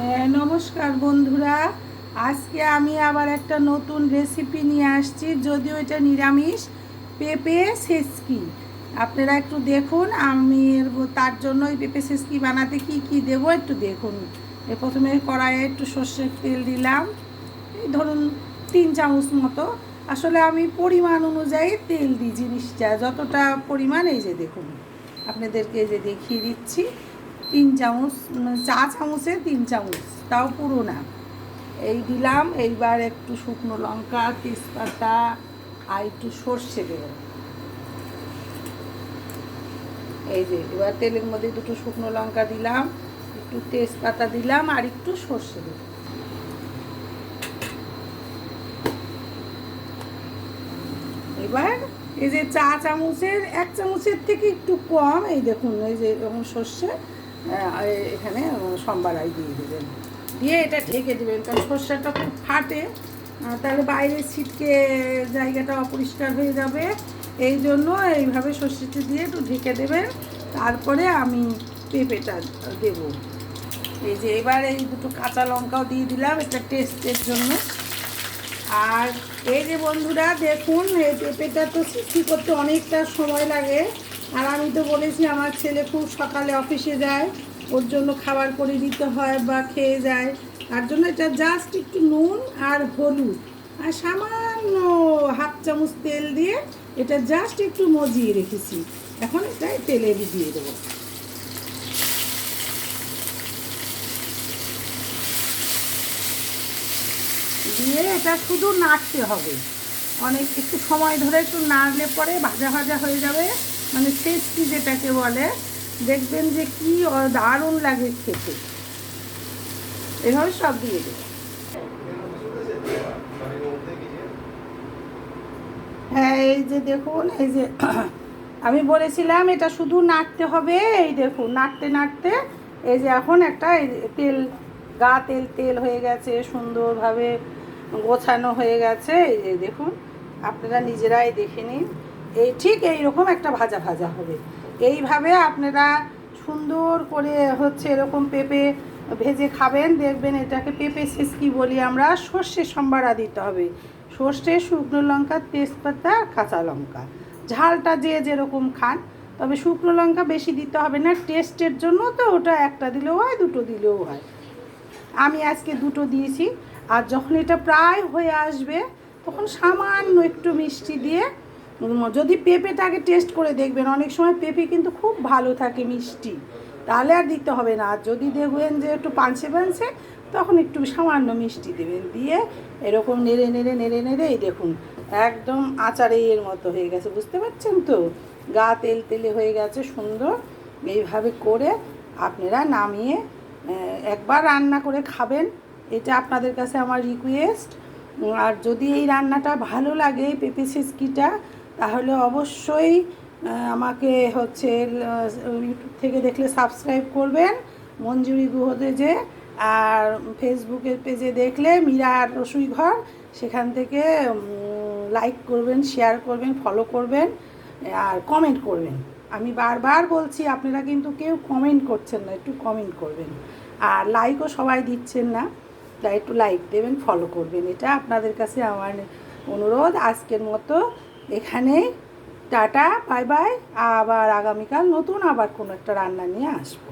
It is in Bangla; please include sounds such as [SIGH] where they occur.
হ্যাঁ নমস্কার বন্ধুরা। আজকে আমি আবার একটা নতুন রেসিপি নিয়ে আসছি, যদিও এটা নিরামিষ। পেঁপে সেসকি আপনারা একটু দেখুন, আমি তার জন্য ওই পেঁপে সেসকি বানাতে কি কি দেবো একটু দেখুন। এ প্রথমে কড়াইয়ে একটু সর্ষের তেল দিলাম। এই ধরুন তিন চামচ মতো। আসলে আমি পরিমাণ অনুযায়ী তেল দিই জিনিসটা, যতটা পরিমাণ, এই যে দেখুন। আপনাদেরকে এই যে দেখিয়ে দিচ্ছি। তিন চামচ মানে চা চামচে তিন চামচ, তাও পুরো না এই দিলাম, এইবার একটু শুকনো লঙ্কা, তেজপাতা, আর একটু সর্ষে দেব। এই যে, এবার তেলের মধ্যে দুটো শুকনো লঙ্কা দিলাম, একটু তেজপাতা দিলাম, আর একটু সর্ষে দেব। এবার এই যে চা চামচের, এক চামচের থেকে একটু কম, এই দেখুন, এই যে এরকম সর্ষে এখানে সোমবার সম্বারাই দিয়ে দেবেন। দিয়ে এটা ঢেকে দেবেন, কারণ সর্ষেটা খুব ফাটে। তাহলে বাইরে ছিটকে জায়গাটা অপরিষ্কার হয়ে যাবে। এই জন্য এইভাবে সর্ষেটা দিয়ে একটু ঢেকে দেবেন। তারপরে আমি পেঁপেটা দেব। এই যে এবার এই দুটো কাঁচা লঙ্কাও দিয়ে দিলাম একটা টেস্টের জন্য। আর এই যে বন্ধুরা, দেখুন, এই পেঁপেটা তো সৃষ্টি করতে অনেকটা সময় লাগে। আর আমি তো বলেছি, আমার ছেলে খুব সকালে অফিসে যায়, ওর জন্য খাবার করে দিতে হয় বা খেয়ে যায়। তার জন্য এটা জাস্ট একটু নুন আর হলুদ। আর সামান্য হাফ চামচ তেল দিয়ে এটা জাস্ট একটু মজিয়ে রেখেছি। এখন এটা তেলে দিয়ে দেবো। দিয়ে এটা শুধু নাড়তে হবে। অনেক একটু সময় ধরে একটু নাড়লে পরে ভাজা ভাজা হয়ে যাবে। মানে টেস্টি যেটাকে বলে, দেখবেন যে কি দারুণ লাগে খেতে। এভাবে সব দিয়ে দেবো। হ্যাঁ এই যে দেখুন, এই যে [CLEARS THROAT] আমি বলেছিলাম এটা শুধু নাড়তে হবে, এই দেখুন, নাড়তে নাড়তে, এই যে এখন একটা তেল, গা তেল তেল হয়ে গেছে, সুন্দরভাবে গোছানো হয়ে গেছে, এই যে দেখুন, আপনারা নিজেরাই দেখে নিন। এই ঠিক এইরকম একটা ভাজা ভাজা হবে। এইভাবে আপনারা সুন্দর করে হচ্ছে এরকম পেঁপে ভেজে খাবেন, দেখবেন এটাকে পেঁপে সিসকি বলি আমরা, সর্ষে সম্বারা দিতে হবে। সর্ষে, শুকনো লঙ্কা, তেজপাতা আর কাঁচা লঙ্কা। ঝালটা যে যেরকম খান, তবে শুকনো লঙ্কা বেশি দিতে হবে না, টেস্টের জন্য তো ওটা একটা দিলেও হয়, দুটো দিলেও হয়। আমি আজকে দুটো দিয়েছি, আর যখন এটা প্রায় হয়ে আসবে, তখন সামান্য একটু মিষ্টি দিয়ে যদি পেঁপেটাকে টেস্ট করে দেখবেন, অনেক সময় পেঁপে কিন্তু খুব ভালো থাকে, মিষ্টি। তাহলে আর দিতে হবে না। আর যদি দেখবেন যে একটু পানসে পানসে তখন একটু সামান্য মিষ্টি দেবেন। দিয়ে এরকম নেড়ে নেড়ে নেড়ে নেড়ে দেখুন, একদম আচারের মতো হয়ে গেছে। বুঝতে পারছেন তো? গা তেল তেলে হয়ে গেছে, সুন্দর। এইভাবে করে আপনারা নামিয়ে একবার রান্না করে খাবেন। এটা আপনাদের কাছে আমার রিকোয়েস্ট আর যদি এই রান্নাটা ভালো লাগে পেঁপে সিসকিটা তাহলে অবশ্যই আমাকে হচ্ছে ইউটিউব থেকে দেখলে সাবস্ক্রাইব করবেন, মঞ্জুরি গুহতে যে, আর ফেসবুকের পেজে দেখলে মীরা রসুই ঘর, সেখান থেকে লাইক করবেন শেয়ার করবেন ফলো করবেন, আর কমেন্ট করবেন। আমি বারবার বলছি, আপনারা কিন্তু কেউ কমেন্ট করছেন না, একটু কমেন্ট করবেন। আর লাইকও সবাই দিচ্ছেন না, তাই একটু লাইক দেবেন ফলো করবেন। এটা আপনাদের কাছে আমার অনুরোধ, আজকের মতো এখানেই টাটা বাই বাই। আবার আগামীকাল নতুন আবার কোনো একটা রান্না নিয়ে আসব।